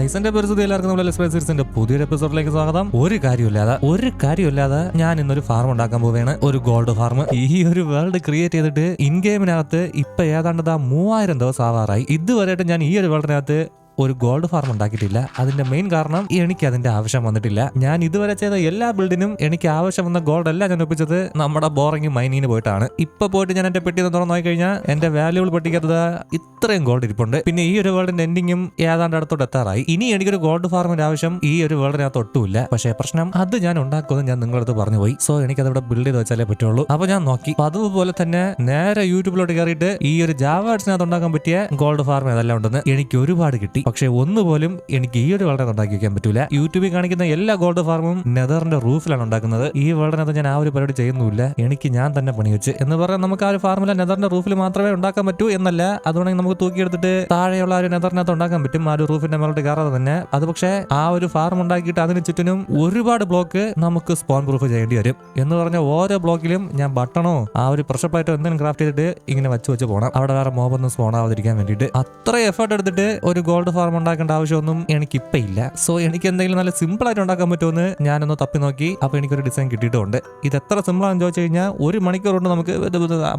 Guys എന്റെ പരിസ്ഥിതി എല്ലാവർക്കും നമ്മുടെ സീരീസിന്റെ പുതിയൊരു എപ്പിസോഡിലേക്ക് സ്വാഗതം. ഒരു കാര്യമില്ലാതെ ഒരു കാര്യമില്ലാതെ ഞാൻ ഇന്നൊരു ഫാർം ഉണ്ടാക്കാൻ പോവുകയാണ്. ഒരു ഗോൾഡ് ഫാർം ഈ ഒരു വേൾഡ് ക്രിയേറ്റ് ചെയ്തിട്ട് ഇൻ ഗെയിമിനകത്ത് ഇപ്പൊ ഏതാണ്ട് ആ മൂവായിരം ദിവസം ആവാറായി. ഇതുവരെയായിട്ട് ഞാൻ ഈ ഒരു വേൾഡിനകത്ത് ഒരു ഗോൾഡ് ഫാർം ഉണ്ടാക്കിയിട്ടില്ല. അതിന്റെ മെയിൻ കാരണം എനിക്ക് അതിന്റെ ആവശ്യം വന്നിട്ടില്ല. ഞാൻ ഇതുവരെ ചെയ്ത എല്ലാ ബിൽഡിനും എനിക്ക് ആവശ്യം വന്ന ഗോൾഡ് എല്ലാം ഞാൻ ഒപ്പിച്ചത്. നമ്മുടെ ബോറിംഗ് മൈനിന് പോയിട്ടാണ്. ഇപ്പൊ പോയിട്ട് ഞാൻ എന്റെ പെട്ടി തുറന്നു നോക്കി കഴിഞ്ഞാൽ എന്റെ വാല്യൂബിൾ പെട്ടിക്കകത്ത് ഇത്രയും ഗോൾഡ് ഇരിപ്പുണ്ട്. പിന്നെ ഈ ഒരു വേൾഡിന്റെ എൻഡിങ്ങും ഏതാണ്ട് അടുത്തോട്ട് എത്താറായി. ഇനി എനിക്കൊരു ഗോൾഡ് ഫാർമിന്റെ ആവശ്യം ഈ ഒരു വേൾഡിനകത്ത് ഒട്ടുമില്ല. പക്ഷേ പ്രശ്നം അത് ഞാൻ ഉണ്ടാക്കുമെന്ന് ഞാൻ നിങ്ങളുടെ അടുത്ത് പറഞ്ഞു പോയി സോ എനിക്ക് അതിവിടെ ബിൽഡ് ചെയ്ത് വെച്ചാലേ പറ്റുള്ളൂ. അപ്പൊ ഞാൻ നോക്കി. പതിവ് തന്നെ നേരെ യൂട്യൂബിലോട്ട് കയറിയിട്ട് ഈ ഒരു ജാവാഡ്സിനകത്ത് ഉണ്ടാക്കാൻ പറ്റിയ ഗോൾഡ് ഫാർമ് ഏതെല്ലാം ഉണ്ടെന്ന് എനിക്ക് ഒരുപാട് കിട്ടി. പക്ഷെ ഒന്നുപോലും എനിക്ക് ഈ ഒരു വളരെ ഉണ്ടാക്കി വെക്കാൻ പറ്റൂല. യൂട്യൂബിൽ കാണിക്കുന്ന എല്ലാ ഗോൾഡ് ഫാർമും നെതറിന്റെ റൂഫിലാണ് ഉണ്ടാക്കുന്നത്. ഈ വേൾഡിനകത്ത് ഞാൻ ആ ഒരു പരിപാടി ചെയ്യുന്നില്ല എനിക്ക് ഞാൻ തന്നെ പണി വെച്ച്. എന്ന് പറഞ്ഞാൽ നമുക്ക് ആ ഒരു ഫാർമുല നെതറിന്റെ റൂഫിൽ മാത്രമേ ഉണ്ടാക്കാൻ പറ്റൂ എന്നല്ല. അതുകൊണ്ടെങ്കിൽ നമുക്ക് തൂക്കിയെടുത്തിട്ട് താഴെയുള്ള ആ ഒരു നെതറിനകത്ത് ഉണ്ടാക്കാൻ പറ്റും. ആ ഒരു റൂഫിന്റെ മേലോട്ട് കയറാതെ തന്നെ. അത് പക്ഷേ ആ ഒരു ഫാർം ഉണ്ടാക്കിയിട്ട് അതിന് ചുറ്റിനും ഒരുപാട് ബ്ലോക്ക് നമുക്ക് സ്പോൺ പ്രൂഫ് ചെയ്യേണ്ടി വരും. എന്ന് പറഞ്ഞ ഓരോ ബ്ലോക്കിലും ഞാൻ ബട്ടണോ ആ ഒരു പ്രഷർ പ്ലേറ്റോ എന്തെങ്കിലും ക്രാഫ്റ്റ് ചെയ്തിട്ട് ഇങ്ങനെ വെച്ച് വെച്ച് പോകണം അവിടെ വേറെ മോബൊന്നും സ്പോൺ ആവാതിരിക്കാൻ വേണ്ടിയിട്ട്. അത്ര എഫേർട്ട് എടുത്തിട്ട് ഒരു ഗോൾഡ് ഫാർം ഉണ്ടാക്കേണ്ട ആവശ്യമൊന്നും എനിക്ക് ഇപ്പൊ ഇല്ല. സോ എനിക്ക് എന്തെങ്കിലും നല്ല സിമ്പിൾ ആയിട്ട് ഉണ്ടാക്കാൻ പറ്റുമെന്ന് ഞാനൊന്ന് തപ്പി നോക്കി. അപ്പൊ എനിക്കൊരു ഡിസൈൻ കിട്ടിയിട്ടുണ്ട്. ഇത് എത്ര സിമ്പിൾ ആണെന്ന് ചോദിച്ചു കഴിഞ്ഞാൽ ഒരു മണിക്കൂർ കൊണ്ട് നമുക്ക്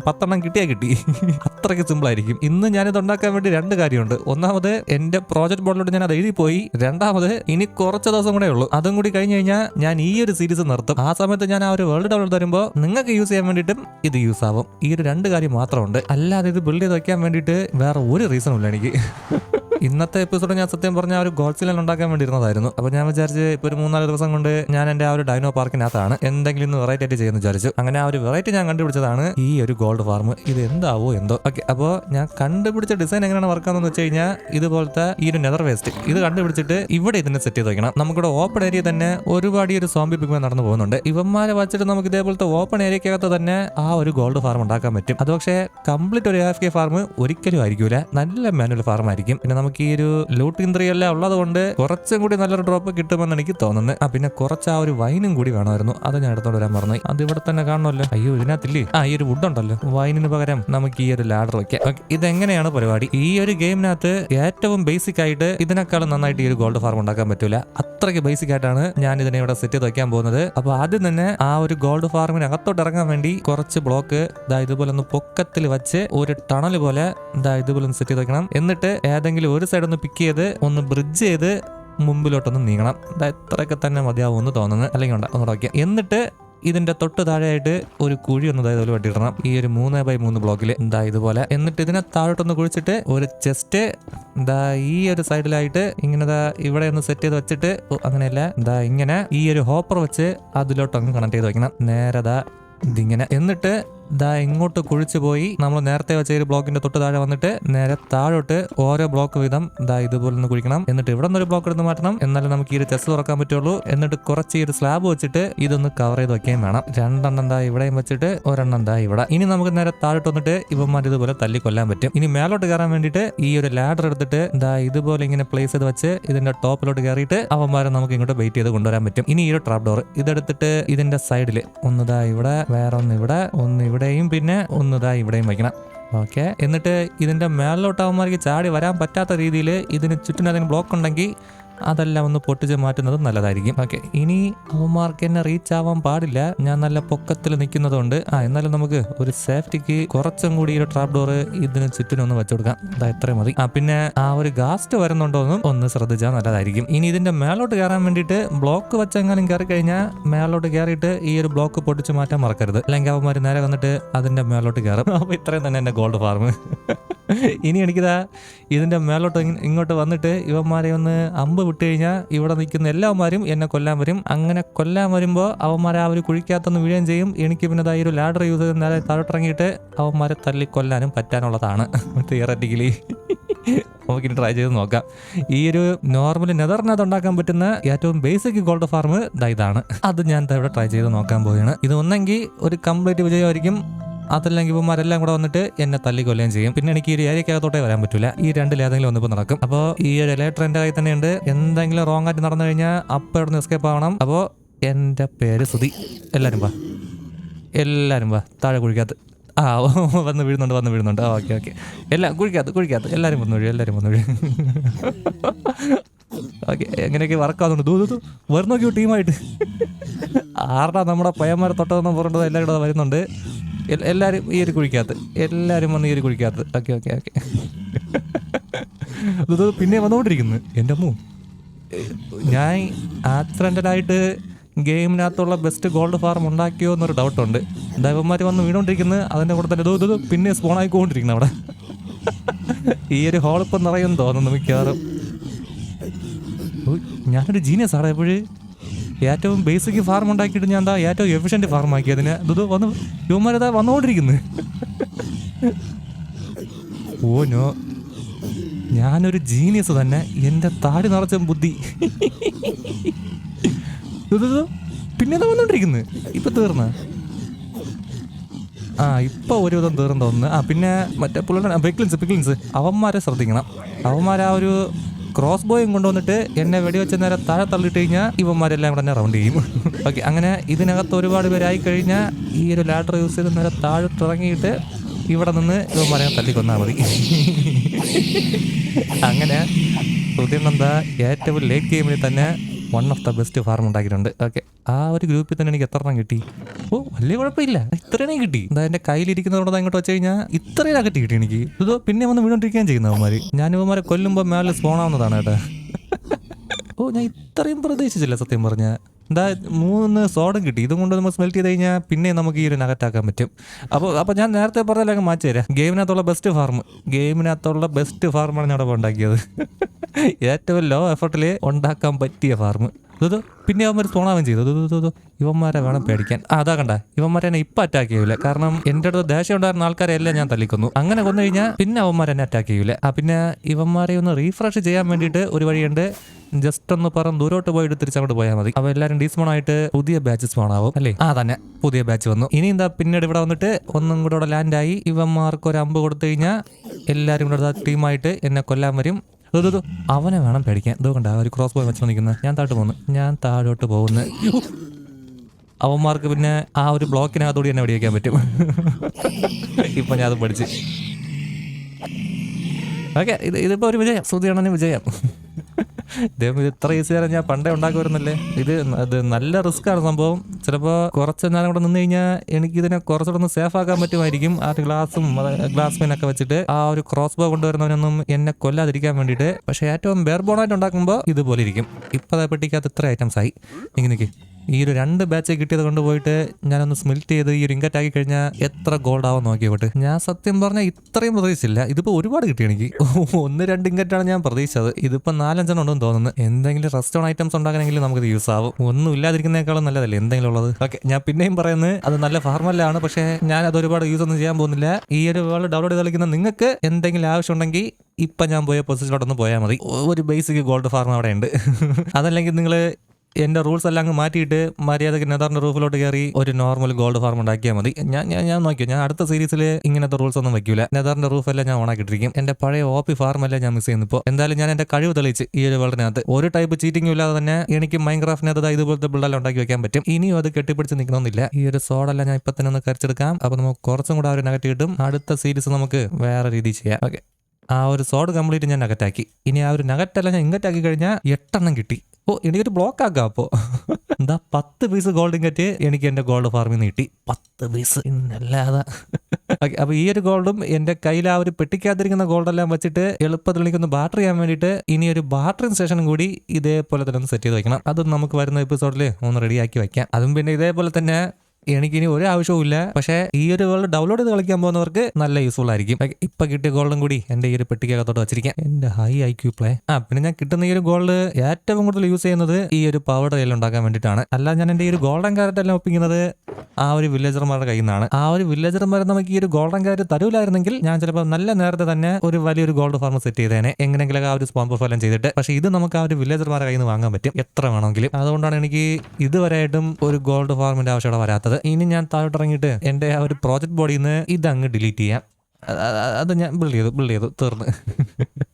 പത്തെണ്ണം കിട്ടിയാൽ കിട്ടി. അത്രയ്ക്ക് സിമ്പിൾ ആയിരിക്കും. ഇന്ന് ഞാനിത് ഉണ്ടാക്കാൻ വേണ്ടി രണ്ട് കാര്യമുണ്ട്. ഒന്നാമത് എന്റെ പ്രോജക്ട് ബോർഡിലോട്ട് ഞാൻ അത് എഴുതി പോയി രണ്ടാമത് ഇനി കുറച്ച് ദിവസം കൂടെ ഉള്ളൂ. അതും കൂടി കഴിഞ്ഞ് കഴിഞ്ഞാൽ ഞാൻ ഈ ഒരു സീരീസ് നിർത്തും. ആ സമയത്ത് ഞാൻ ആ ഒരു വേൾഡ് ഡൗൺലോഡ് തരുമ്പോൾ നിങ്ങൾക്ക് യൂസ് ചെയ്യാൻ വേണ്ടിയിട്ടും ഇത് യൂസ് ആവും. ഈ ഒരു രണ്ട് കാര്യം മാത്രമുണ്ട്. അല്ലാതെ ഇത് ബിൽഡ് ചെയ്ത് വെക്കാൻ വേണ്ടിയിട്ട് വേറെ ഒരു റീസണും ഇല്ല എനിക്ക്. ഇന്നത്തെ എപ്പിസോഡ് ഞാൻ സത്യം പറഞ്ഞ ഒരു ഗോൾഡ് ലാൻഡ് ഉണ്ടാക്കാൻ വേണ്ടിയിരുന്നതായിരുന്നു. അപ്പൊ ഞാൻ വിചാരിച്ച് ഇപ്പൊ ഒരു മൂന്നാൽ ദിവസം കൊണ്ട് ഞാൻ എന്റെ ആ ഒരു ഡൈനോ പാർക്കിനകത്താണ് എന്തെങ്കിലും ഇന്ന് വെറൈറ്റി ആയിട്ട് ചെയ്യുന്നു വിചാരിച്ചു. അങ്ങനെ ആ ഒരു വെറൈറ്റി ഞാൻ കണ്ടുപിടിച്ചതാണ് ഈ ഒരു ഗോൾഡ് ഫാർം ഇത് എന്താവോ എന്തോ. ഓക്കെ അപ്പോൾ ഞാൻ കണ്ടുപിടിച്ച ഡിസൈൻ എങ്ങനെയാണ് വർക്കാന്ന് വെച്ച് കഴിഞ്ഞാൽ ഇതുപോലത്തെ ഈ ഒരു നെതർ വേസ്റ്റ് ഇത് കണ്ടുപിടിച്ചിട്ട് ഇവിടെ ഇതിനെ സെറ്റ് ചെയ്ത് വെക്കണം. നമുക്കിവിടെ ഓപ്പൺ ഏരിയ തന്നെ ഒരുപാട് ഒരു സോംബി പിഗ്മ നടന്നു പോകുന്നുണ്ട്. ഇവന്മാരെ വച്ചിട്ട് നമുക്ക് ഇതേപോലത്തെ ഓപ്പൺ ഏരിയക്കകത്ത് തന്നെ ആ ഒരു ഗോൾഡ് ഫാർം ഉണ്ടാക്കാൻ പറ്റും. അത് പക്ഷേ കംപ്ലീറ്റ് ഒരു എഫ് കെ ഫാർം ഒരിക്കലും ആയിരിക്കൂല. നല്ല മാനുവൽ ഫാർം ആയിരിക്കും. പിന്നെ നമുക്ക് ഈ ഒരു ലൂട്ട് അല്ല ഉള്ളത് കൊണ്ട് കുറച്ചും കൂടി നല്ലൊരു ഡ്രോപ്പ് കിട്ടുമെന്ന് എനിക്ക് തോന്നുന്നത് ആ പിന്നെ കുറച്ച് ആ ഒരു വൈനും കൂടി വേണമായിരുന്നു. അത് ഞാൻ എടുത്തോണ്ട് വരാൻ പറഞ്ഞു. അത് ഇവിടെ തന്നെ കാണുമല്ലോ. അയ്യോ ഇതിനകത്തില്ലേ? ആ ഈ ഒരു വുഡ് ഉണ്ടല്ലോ. വൈനിന് പകരം നമുക്ക് ഈ ഒരു ലാഡർ വെക്കാം. ഇത് ഇതെങ്ങനെയാണ് പരിപാടി? ഈ ഒരു ഗെയിമിനകത്ത് ഏറ്റവും ബേസിക് ആയിട്ട് ഇതിനേക്കാളും നന്നായിട്ട് ഈ ഒരു ഗോൾഡ് ഫാർം ഉണ്ടാക്കാൻ പറ്റൂല. അത്രയ്ക്ക് ബേസിക് ആയിട്ടാണ് ഞാൻ ഇതിനെ ഇവിടെ സെറ്റ് ചെയ്ത് വെക്കാൻ പോകുന്നത്. അപ്പൊ ആദ്യം തന്നെ ആ ഒരു ഗോൾഡ് ഫാർമിന് അകത്തോട്ട് ഇറങ്ങാൻ വേണ്ടി കുറച്ച് ബ്ലോക്ക് ദാ ഇതുപോലെ ഒന്ന് പൊക്കത്തിൽ വെച്ച് ഒരു ടണൽ പോലെ ദാ ഇതുപോലെ ഒന്ന് സെറ്റ് ചെയ്ത് വെക്കണം. എന്നിട്ട് ഏതെങ്കിലും സൈഡ് ഒന്ന് പിക്ക് ചെയ്ത് ഒന്ന് ബ്രിഡ്ജ് ചെയ്ത് മുമ്പിലോട്ടൊന്ന് നീങ്ങണം. ഇത്രയൊക്കെ തന്നെ മതിയാവുമെന്ന് തോന്നുന്നു. അല്ലെങ്കിൽ ഉണ്ട് ഒന്നുകൂടെ നോക്കിയാൽ എന്നിട്ട് ഇതിന്റെ തൊട്ട് താഴെയായിട്ട് ഒരു കുഴി ഒന്ന് ഇതായത് പോലെ വെട്ടിയിടണം. ഈ ഒരു മൂന്ന് ബൈ മൂന്ന് ബ്ലോക്കിൽ എന്താ ഇതുപോലെ. എന്നിട്ട് ഇതിനെ താഴോട്ടൊന്ന് കുഴിച്ചിട്ട് ഒരു ചെസ്റ്റ് എന്താ ഈ ഒരു സൈഡിലായിട്ട് ഇങ്ങനെ ഇവിടെ ഒന്ന് സെറ്റ് ചെയ്ത് വെച്ചിട്ട് അങ്ങനെയല്ല. എന്താ ഇങ്ങനെ ഈ ഒരു ഹോപ്പർ വെച്ച് അതിലോട്ടൊന്ന് കണക്ട് ചെയ്ത് വെക്കണം. നേരെ ദാ ഇതിങ്ങനെ. എന്നിട്ട് ദാ ഇങ്ങോട്ട് കുഴിച്ചു പോയി. നമ്മൾ നേരത്തെ വെച്ച ഒരു ബ്ലോക്കിന്റെ തൊട്ട് താഴെ വന്നിട്ട് നേരെ താഴോട്ട് ഓരോ ബ്ലോക്ക് വീതം ദാ ഇതുപോലെ ഒന്ന് കുഴിക്കണം. എന്നിട്ട് ഇവിടെ നിന്നൊരു ബ്ലോക്ക് എടുത്ത് മാറ്റണം. എന്നാലും നമുക്ക് ഈ ഒരു ചെസ് തുറക്കാൻ പറ്റുള്ളൂ. എന്നിട്ട് കുറച്ച് ഈ ഒരു സ്ലാബ് വെച്ചിട്ട് ഇതൊന്ന് കവർ ചെയ്ത് വെക്കുകയും വേണം. രണ്ടെണ്ണം ദാ ഇവിടെയും വെച്ചിട്ട് ഒരെണ്ണം ദാ ഇവിടെ. ഇനി നമുക്ക് നേരെ താഴോട്ട് വന്നിട്ട് ഇവന്മാർ ഇതുപോലെ തല്ലി കൊല്ലാൻ പറ്റും. ഇനി മേലോട്ട് കയറാൻ വേണ്ടിയിട്ട് ഈ ഒരു ലാഡർ എടുത്തിട്ട് ദാ ഇതുപോലെ ഇങ്ങനെ പ്ലേസ് ചെയ്ത് വെച്ച് ഇതിന്റെ ടോപ്പിലോട്ട് കയറിയിട്ട് അവന്മാരെ നമുക്ക് ഇങ്ങോട്ട് വെയിറ്റ് ചെയ്ത് കൊണ്ടുവരാൻ പറ്റും. ഇനി ഈ ഒരു ട്രാപ്പ് ഡോർ ഇതെടുത്തിട്ട് ഇതിന്റെ സൈഡിൽ ദാ ഇവിടെ വേറെ ഒന്ന് ഇവിടെ ഒന്ന് ഇവിടെയും പിന്നെ ഒന്ന് ദാ ഇവിടെയും വയ്ക്കണം. ഓക്കെ എന്നിട്ട് ഇതിന്റെ മേളിലോട്ട് ചാടി വരാൻ പറ്റാത്ത രീതിയിൽ ഇതിന് ചുറ്റിനും അതിന് ബ്ലോക്ക് ഉണ്ടെങ്കിൽ അതെല്ലാം ഒന്ന് പൊട്ടിച്ച് മാറ്റുന്നത് നല്ലതായിരിക്കും. ഓക്കെ ഇനി അവന്മാർക്ക് എന്നെ റീച്ച് ആവാൻ പാടില്ല. ഞാൻ നല്ല പൊക്കത്തിൽ നിൽക്കുന്നതുകൊണ്ട് ആ എന്നാലും നമുക്ക് ഒരു സേഫ്റ്റിക്ക് കുറച്ചും കൂടി ഒരു ട്രാപ്പ് ഡോർ ഇതിന് ചുറ്റിനും ഒന്ന് വെച്ചു കൊടുക്കാം. അതാ ഇത്രയും മതി. ആ പിന്നെ ആ ഒരു ഗാസ്റ്റ് വരുന്നുണ്ടോ എന്നും ഒന്ന് ശ്രദ്ധിച്ചാൽ നല്ലതായിരിക്കും. ഇനി ഇതിന്റെ മേലോട്ട് കയറാൻ വേണ്ടിയിട്ട് ബ്ലോക്ക് വെച്ചെങ്ങാനും കയറി കഴിഞ്ഞാൽ മേലോട്ട് കയറിയിട്ട് ഈ ഒരു ബ്ലോക്ക് പൊട്ടിച്ച് മാറ്റാൻ മറക്കരുത്. അല്ലെങ്കിൽ അവന്മാർ നേരെ വന്നിട്ട് അതിന്റെ മേലോട്ട് കയറും. അപ്പൊ ഇത്രയും തന്നെ എന്റെ ഗോൾഡ് ഫാർം ഇനി എനിക്കിതാ ഇതിന്റെ മേലോട്ട് ഇങ്ങോട്ട് വന്നിട്ട് ഇവന്മാരെ ഒന്ന് അമ്പ് വിട്ട് കഴിഞ്ഞാൽ ഇവിടെ നിൽക്കുന്ന എല്ലാവന്മാരും എന്നെ കൊല്ലാൻ വരും. അങ്ങനെ കൊല്ലാൻ വരുമ്പോൾ അവന്മാരെ ആ ഒരു കുഴിക്കകത്തൊന്ന് വീഴുകയും ചെയ്യും. എനിക്ക് പിന്നെ ഈ ഒരു ലാഡർ യൂസ് ചെയ്ത് നേരെ താഴോട്ടിറങ്ങിയിട്ട് അവന്മാരെ തല്ലി കൊല്ലാനും പറ്റാനുള്ളതാണ്. തിയററ്റിക്കലി നമുക്കിനി ട്രൈ ചെയ്ത് നോക്കാം. ഈ ഒരു നോർമൽ നെതറിനകത്ത് ഉണ്ടാക്കാൻ പറ്റുന്ന ഏറ്റവും ബേസിക് ഗോൾഡ് ഫാർമ് ഇതാണ്. അത് ഞാൻ ഇവിടെ ട്രൈ ചെയ്ത് നോക്കാൻ പോവുകയാണ്. ഇത് ഒന്നെങ്കിൽ ഒരു കംപ്ലീറ്റ് വിജയമായിരിക്കും. അതല്ലെങ്കിൽ ഇവന്മാരെല്ലാം കൂടെ വന്നിട്ട് എന്നെ തല്ലിക്കൊല്ലുകയും ചെയ്യും. പിന്നെ എനിക്ക് ഈ ഒരു ഏരിയക്കകത്തോട്ടേ വരാൻ പറ്റില്ല ഈ രണ്ടിലേതെങ്കിലും ഒന്ന് ഒന്നിപ്പോൾ നടക്കും. അപ്പോൾ ഈ ഒരു ഇല ട്രെൻഡായി തന്നെയുണ്ട്. എന്തെങ്കിലും റോങ് ആയിട്ട് നടന്നു കഴിഞ്ഞാൽ അപ്പം ഇവിടെ നിന്ന് എസ്കേപ്പ് ആവണം. അപ്പോൾ എന്റെ പേര് സുധി. എല്ലാവരും വാ. എല്ലാവരും വാ. താഴെ കുഴിക്കകത്ത്. ആ വന്ന് വീഴുന്നുണ്ട് വന്ന് വീഴുന്നുണ്ട്. ആ ഓക്കെ ഓക്കെ. എല്ലാം കുഴിക്കകത്ത് കുഴിക്കകത്ത്. എല്ലാവരും വന്നു വീഴും എല്ലാവരും വന്നു വീഴും. ഓക്കെ എങ്ങനെയൊക്കെ വർക്കാവുന്നുണ്ട് ദൂ ദൂ, വരുന്നോക്കിയോ വരും ടീമായിട്ട് ആരുടെ നമ്മുടെ പയ്യന്മാരെ തൊട്ടതെന്ന് പറഞ്ഞത് എല്ലാവരും കൂടെ വരുന്നുണ്ട്. എല്ലാവരും ഈ ഒരു കുഴിക്കകത്ത്. എല്ലാവരും വന്ന് ഈ ഒരു കുഴിക്കകത്ത്. Okay okay okay. അത് പിന്നെ വന്നുകൊണ്ടിരിക്കുന്നു എന്റെ അമ്മു ഞാൻ ആക്സിഡന്റലായിട്ട് ഗെയിമിനകത്തുള്ള ബെസ്റ്റ് ഗോൾഡ് ഫാർം ഉണ്ടാക്കിയോ എന്നൊരു ഡൗട്ടുണ്ട്. ദൈവന്മാർ വന്ന് വീണോണ്ടിരിക്കുന്നത് അതിന്റെ കൂടെ തന്നെ ഇത് പിന്നെ സ്പോൺ ആയിക്കൊണ്ടിരിക്കുന്നു അവിടെ. ഈ ഒരു ഹോളിപ്പം നിറയുന്നു തോന്നുന്നു മിക്കവാറും. ഞാനൊരു ജീനിയസ് ആണ് എപ്പോഴും ഏറ്റവും ബേസിക് ഫാർം ഉണ്ടാക്കിയിട്ട് ഞാൻ എന്താ ഏറ്റവും എഫിഷ്യന്റ് ഫാർം ആക്കി. അതിന് ഇത് വന്ന് യുവമാരതാ വന്നുകൊണ്ടിരിക്കുന്നത് ഓ നോ. ഞാനൊരു ജീനിയസ് തന്നെ. എന്റെ താടി നിറച്ച ബുദ്ധി. പിന്നെ എന്താ വന്നോണ്ടിരിക്കുന്നത് ഇപ്പൊ തീർന്ന? ആ ഇപ്പൊ ഒരുവിധം തീർന്നു തോന്നുന്നു. ആ പിന്നെ മറ്റേ പുള്ളിയുടെ പിക്ലിൻസ് പിക്ലിൻസ് അവന്മാരെ ശ്രദ്ധിക്കണം. അവന്മാരാ ഒരു ക്രോസ് ബോയും കൊണ്ടുവന്നിട്ട് എന്നെ വെടിവെച്ച നേരെ താഴെ തള്ളിട്ട് കഴിഞ്ഞാൽ ഇവന്മാരെല്ലാം കൂടെ റൗണ്ട് ചെയ്യും. ഓക്കെ അങ്ങനെ ഇതിനകത്ത് ഒരുപാട് പേരായി കഴിഞ്ഞാൽ ഈ ഒരു ലാഡർ യൂസ് ചെയ്ത് നേരെ താഴെ ഇറങ്ങിയിട്ട് ഇവിടെ നിന്ന് ഇവന്മാരെ തല്ലിക്കൊന്നാൽ മതി. അങ്ങനെ സുധീർണന്ത ഏറ്റവും ലേറ്റ് ഗെയിമിൽ തന്നെ one of the best farm ഉണ്ടാക്കിയിട്ടുണ്ട്. ഓക്കെ ആ ഒരു ഗ്രൂപ്പിൽ തന്നെ എനിക്ക് എത്ര എണ്ണം കിട്ടി? ഓ വലിയ കുഴപ്പമില്ല. ഇത്രയും കിട്ടി. എന്താ എന്റെ കയ്യിലിരിക്കുന്നതുകൊണ്ട് അങ്ങോട്ട് വെച്ച് കഴിഞ്ഞാൽ ഇത്രയും അകറ്റി കിട്ടി എനിക്ക്. ഇതോ പിന്നെ വന്ന് വീണോണ്ടിരിക്കുകയും ചെയ്യുന്ന അവന്മാർ ഞാൻ ഇവന്മാരെ കൊല്ലുമ്പോൾ മേളിൽ സ്പോണാവുന്നതാണ് കേട്ടോ. ഓ ഞാൻ ഇത്രയും പ്രതീക്ഷിച്ചില്ല സത്യം പറഞ്ഞ. എന്താ മൂന്ന് സോഡം കിട്ടി. ഇതും കൊണ്ട് നമ്മൾ സ്മെൽറ്റ് ചെയ്ത് കഴിഞ്ഞാൽ പിന്നെ നമുക്ക് ഈ ഒരു നഗറ്റാക്കാൻ പറ്റും. അപ്പോൾ അപ്പോൾ ഞാൻ നേരത്തെ പറഞ്ഞാലും മാറ്റി തരാം. ഗെയിമിനകത്തുള്ള ബെസ്റ്റ് ഫാർം ഗെയിമിനകത്തുള്ള ബെസ്റ്റ് ഫാർമാണ് ഞാൻ അവിടെ ഉണ്ടാക്കിയത്. ഏറ്റവും ലോ എഫർട്ടിൽ ഉണ്ടാക്കാൻ പറ്റിയ ഫാർമ് അതോ പിന്നെ അവന്മാർ തോണാവും ചെയ്തു. അതോ ഇവന്മാരെ വേണം പേടിക്കാൻ. അതാ കണ്ട. ഇവന്മാരെ എന്നെ ഇപ്പം അറ്റാക്ക് ചെയ്യൂല. കാരണം എന്റെ അടുത്ത് ദേഷ്യം ഉണ്ടായിരുന്ന ആൾക്കാരെ എല്ലാം ഞാൻ തല്ലിക്കുന്നു. അങ്ങനെ കൊന്നു കഴിഞ്ഞാൽ പിന്നെ അവന്മാരെ എന്നെ അറ്റാക്ക് ചെയ്യൂല. ആ പിന്നെ ഇവന്മാരെ ഒന്ന് റീഫ്രഷ് ചെയ്യാൻ വേണ്ടിയിട്ട് ഒരു വഴിയുണ്ട്. ജസ്റ്റ് ഒന്ന് പറന്ന് ദൂരോട്ട് പോയിട്ട് തിരിച്ചങ്ങോട്ട് പോയാൽ മതി. അപ്പോൾ എല്ലാവരും ആയിട്ട് പുതിയ ബാച്ച് ആവും. അല്ലേ? ആ തന്നെ. പുതിയ ബാച്ച് വന്നു. ഇനി എന്താ പിന്നീട് ഇവിടെ വന്നിട്ട് ഒന്നും കൂടെ ഇവിടെ ലാൻഡായി ഇവന്മാർക്ക് ഒരു അമ്പ് കൊടുത്തു കഴിഞ്ഞാൽ എല്ലാവരും കൂടെ ടീമായിട്ട് എന്നെ കൊല്ലാൻ വരും. അവനെ വേണം പേടിക്കാൻ. ഇതോ കണ്ട ഒരു ക്രോസ് ബോയ് വെച്ച് നിൽക്കുന്നത് ഞാൻ താഴോട്ട് പോകുന്നു. ഞാൻ താഴോട്ട് പോകുന്നു. അവന്മാർക്ക് പിന്നെ ആ ഒരു ബ്ലോക്കിനകത്തോടി എന്നെ വെടിവെക്കാൻ പറ്റും. ഇപ്പൊ ഞാൻ അത് പഠിച്ച്. ഓക്കെ ഇത് ഇതിപ്പോ ഒരു വിജയം. ശ്രുതിയാണെന്ന് വിജയം. ഇത് ഇത്ര ഈസി ആയിരുന്നു ഞാൻ പണ്ടേ ഉണ്ടാക്കുമായിരുന്നല്ലേ? ഇത് അത് നല്ല റിസ്ക് ആണ് സംഭവം. ചിലപ്പോൾ കുറച്ച് നേരം കൂടെ നിന്ന് കഴിഞ്ഞാൽ എനിക്ക് ഇതിനെ കുറച്ചുകൂടെ ഒന്ന് സേഫ് ആക്കാൻ പറ്റുമായിരിക്കും. ആ ഗ്ലാസും ഗ്ലാസ് പെയിനൊക്കെ വെച്ചിട്ട് ആ ഒരു ക്രോസ് ബോ കൊണ്ടുവരുന്നവനൊന്നും എന്നെ കൊല്ലാതിരിക്കാൻ വേണ്ടിയിട്ട്. പക്ഷേ ഏറ്റവും ബെയർബോണായിട്ട് ഉണ്ടാക്കുമ്പോൾ ഇതുപോലെ ഇരിക്കും. ഇപ്പോൾ അതേ പെട്ടിക്കകത്ത് ഇത്ര ഐറ്റംസ് ആയി. നിക്ക് നിക്ക്. ഈ ഒരു രണ്ട് ബാച്ച് കിട്ടിയത് കൊണ്ട് പോയിട്ട് ഞാനൊന്ന് സ്മിൽറ്റ് ചെയ്ത് ഈ ഒരു ഇൻകറ്റ് ആക്കി കഴിഞ്ഞാൽ എത്ര ഗോൾഡ് ആവാൻ നോക്കിയോട്ട് ഞാൻ സത്യം പറഞ്ഞാൽ ഇത്രയും പ്രതീക്ഷിച്ചില്ല. ഇതിപ്പോൾ ഒരുപാട് കിട്ടി എനിക്ക്. ഒന്ന് രണ്ട് ആണ് ഞാൻ പ്രതീക്ഷിച്ചത്. ഇതിപ്പോൾ നാലഞ്ചെണ്ണം ഉണ്ടെന്ന് തോന്നുന്നു. എന്തെങ്കിലും റെസ്റ്റോറന്റ് ഐറ്റംസ് ഉണ്ടാക്കണമെങ്കിൽ നമുക്കിത് യൂസ് ആവും. ഒന്നും ഇല്ലാതിരിക്കുന്നതിനേക്കാളും നല്ലതല്ലേ? എന്തെങ്കിലും ഉള്ളത്? ഓക്കെ ഞാൻ പിന്നെയും പറയുന്നത് അത് നല്ല ഫാർമല്ലാണ് പക്ഷേ ഞാൻ അത് ഒരുപാട് യൂസ് ഒന്നും ചെയ്യാൻ പോകുന്നില്ല. ഈ ഒരു വേൾഡ് ഡൗൺലോഡ് ചെയ്ത് കളിക്കുന്ന നിങ്ങൾക്ക് എന്തെങ്കിലും ആവശ്യമുണ്ടെങ്കിൽ ഇപ്പം ഞാൻ പോയ പൊസിഷനിലോട്ടൊന്ന് പോയാൽ മതി. ഒരു ബേസിക് ഗോൾഡ് ഫാർമ അവിടെ ഉണ്ട്. അതല്ലെങ്കിൽ നിങ്ങൾ എന്റെ റൂൾസ് എല്ലാം അങ്ങ് മാറ്റിയിട്ട് മര്യാദയ്ക്ക് നെതറിന്റെ റൂഫിലോട്ട് കയറി ഒരു നോർമൽ ഗോൾഡ് ഫാം ഉണ്ടാക്കിയാൽ മതി. ഞാൻ ഞാൻ ഞാൻ നോക്കിയോ? ഞാൻ അടുത്ത സീരീസിൽ ഇങ്ങനത്തെ റൂൾസ് ഒന്നും വെക്കൂല. റൂഫ് എല്ലാം ഞാൻ ഓണാക്കിയിട്ടിരിക്കും എന്റെ പഴയ ഓപ്പി ഫാം എല്ലാം ഞാൻ മിസ് ചെയ്യുന്നു ഇപ്പോൾ എന്തായാലും ഞാൻ എന്റെ കഴിവ് തെളിയിച്ച് ഈ ഒരു വേൾഡിനകത്ത് ഒരു ടൈപ്പ് ചീറ്റിംഗും ഇല്ലാതെ തന്നെ എനിക്ക് മൈൻക്രാഫ്റ്റിനകത്ത് ഇതുപോലത്തെ ബിൽഡെല്ലാം ഉണ്ടാക്കി വെക്കാൻ പറ്റും. ഇനിയും അത് കെട്ടിപ്പിടിച്ച് നിൽക്കണമെന്നില്ല. ഈ ഒരു സോഡെല്ലാം ഞാൻ ഇപ്പൊ തന്നെ ഒന്ന് കരച്ചെടുക്കാം. അപ്പോൾ നമുക്ക് കുറച്ചും കൂടെ ആ ഒരു നെഗറ്റീവ് കിട്ടും. അടുത്ത സീരീസ് നമുക്ക് വേറെ രീതിയിൽ ചെയ്യാം. ഓക്കെ ആ ഒരു സോഡ് കംപ്ലീറ്റ് ഞാൻ നഗറ്റാക്കി ഇനി ആ ഒരു നഗറ്റെല്ലാം ഞാൻ ഇങ്ങോട്ടാക്കി കഴിഞ്ഞാൽ എട്ടെണ്ണം കിട്ടി. ഓ എനിക്കൊരു ബ്ലോക്ക് ആക്കാം അപ്പോ. എന്താ പത്ത് പീസ് ഗോൾഡ് ഇങ്ങറ്റ് എനിക്ക് എന്റെ ഗോൾഡ് ഫാർമിൽ നിന്ന് കിട്ടി. പത്ത് പീസ് ഇന്നല്ലാതെ. ഓക്കെ അപ്പൊ ഈ ഒരു ഗോൾഡും എന്റെ കയ്യിൽ ആ ഒരു പെട്ടിക്കാതിരിക്കുന്ന ഗോൾഡെല്ലാം വെച്ചിട്ട് എളുപ്പത്തിൽ എനിക്കൊന്ന് ബാറ്റർ ചെയ്യാൻ വേണ്ടിയിട്ട് ഇനി ഒരു ബാറ്ററിങ് സ്റ്റേഷനും കൂടി ഇതേപോലെ തന്നെ ഒന്ന് സെറ്റ് ചെയ്ത് വെക്കണം. അതും നമുക്ക് വരുന്ന എപ്പിസോഡിൽ ഒന്ന് റെഡിയാക്കി വെക്കാം. അതും പിന്നെ ഇതേപോലെ തന്നെ എനിക്കിനി ഒരു ആവശ്യവും ഇല്ല. പക്ഷേ ഈ ഒരു ഗോൾഡ് ഡൗൺലോഡ് ചെയ്ത് കളിക്കാൻ പോകുന്നവർക്ക് നല്ല യൂസ്ഫുൾ ആയിരിക്കും. ഇപ്പൊ കിട്ടിയ ഗോൾഡും കൂടി എന്റെ ഈ ഒരു പെട്ടിക്കകത്തോട്ട് വെച്ചിരിക്കാം. എന്റെ ഹൈ ഐ ക്യൂ പ്ലേ ആ പിന്നെ ഞാൻ കിട്ടുന്ന ഈ ഒരു ഗോൾഡ് ഏറ്റവും കൂടുതൽ യൂസ് ചെയ്യുന്നത് ഈ ഒരു പവർ കയ്യിൽ ഉണ്ടാക്കാൻ വേണ്ടിയിട്ടാണ്. അല്ല ഞാൻ എന്റെ ഈ ഒരു ഗോൾഡൻ കാരറ്റ് എല്ലാം ഒപ്പിക്കുന്നത് ആ ഒരു വില്ലേജർമാരുടെ കയ്യിൽ നിന്നാണ്. ആ ഒരു വില്ലേജർമാർ നമുക്ക് ഈ ഒരു ഗോൾഡൻ കാരറ്റ് തരൂലായിരുന്നെങ്കിൽ ഞാൻ ചിലപ്പോൾ നല്ല നേരത്തെ തന്നെ ഒരു വലിയൊരു ഗോൾഡ് ഫാർം സെറ്റ് ചെയ്തേനെ. എങ്ങനെയെങ്കിലും ആ ഒരു സ്പോൺസർ ഫലം ചെയ്തിട്ട്. പക്ഷേ ഇത് നമുക്ക് ആ ഒരു വില്ലേജർമാരുടെ കയ്യിൽ നിന്ന് വാങ്ങാൻ പറ്റും. എത്ര വേണമെങ്കിലും. അതുകൊണ്ടാണ് എനിക്ക് ഇതുവരെയായിട്ടും ഒരു ഗോൾഡ് ഫാർമിന്റെ ആവശ്യമുള്ള വരാത്തത് ഇനി ഞാൻ താഴോട്ട് ഇറങ്ങിയിട്ട് എന്റെ ആ ഒരു പ്രോജക്റ്റ് ബോഡിയിൽ നിന്ന് ഇതങ്ങ് ഡിലീറ്റ് ചെയ്യാം. അത് ഞാൻ ബിൽഡ് ചെയ്തു ബിൽഡ് ചെയ്തു തീർന്ന്.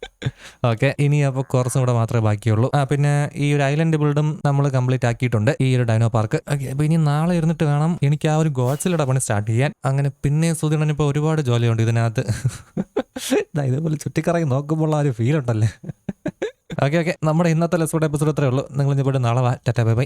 ഓക്കെ ഇനി അപ്പോൾ കുറച്ചും കൂടെ മാത്രമേ ബാക്കിയുള്ളൂ. ആ പിന്നെ ഈ ഒരു ഐലൻഡ് ബിൽഡും നമ്മൾ കംപ്ലീറ്റ് ആക്കിയിട്ടുണ്ട്. ഈ ഒരു ഡൈനോ പാർക്ക് ഓക്കെ അപ്പോൾ ഇനി നാളെ ഇരുന്നിട്ട് വേണം എനിക്ക് ആ ഒരു ഗോഡ്സിലൂടെ പണി സ്റ്റാർട്ട് ചെയ്യാൻ. അങ്ങനെ പിന്നെ സുധീണൻ ഇപ്പോൾ ഒരുപാട് ജോലിയുണ്ട് ഇതിനകത്ത്. ഇതേപോലെ ചുറ്റിക്കറങ്ങി നോക്കുമ്പോൾ ആ ഒരു ഫീൽ ഉണ്ടല്ലേ? ഓക്കെ ഓക്കെ നമ്മുടെ ഇന്നത്തെ ലെസോഡ് എപ്പിസോഡ് അത്രേ ഉള്ളൂ. നിങ്ങൾ ഇനി പോയിട്ട് നാളെ വാ. Tata bye bye.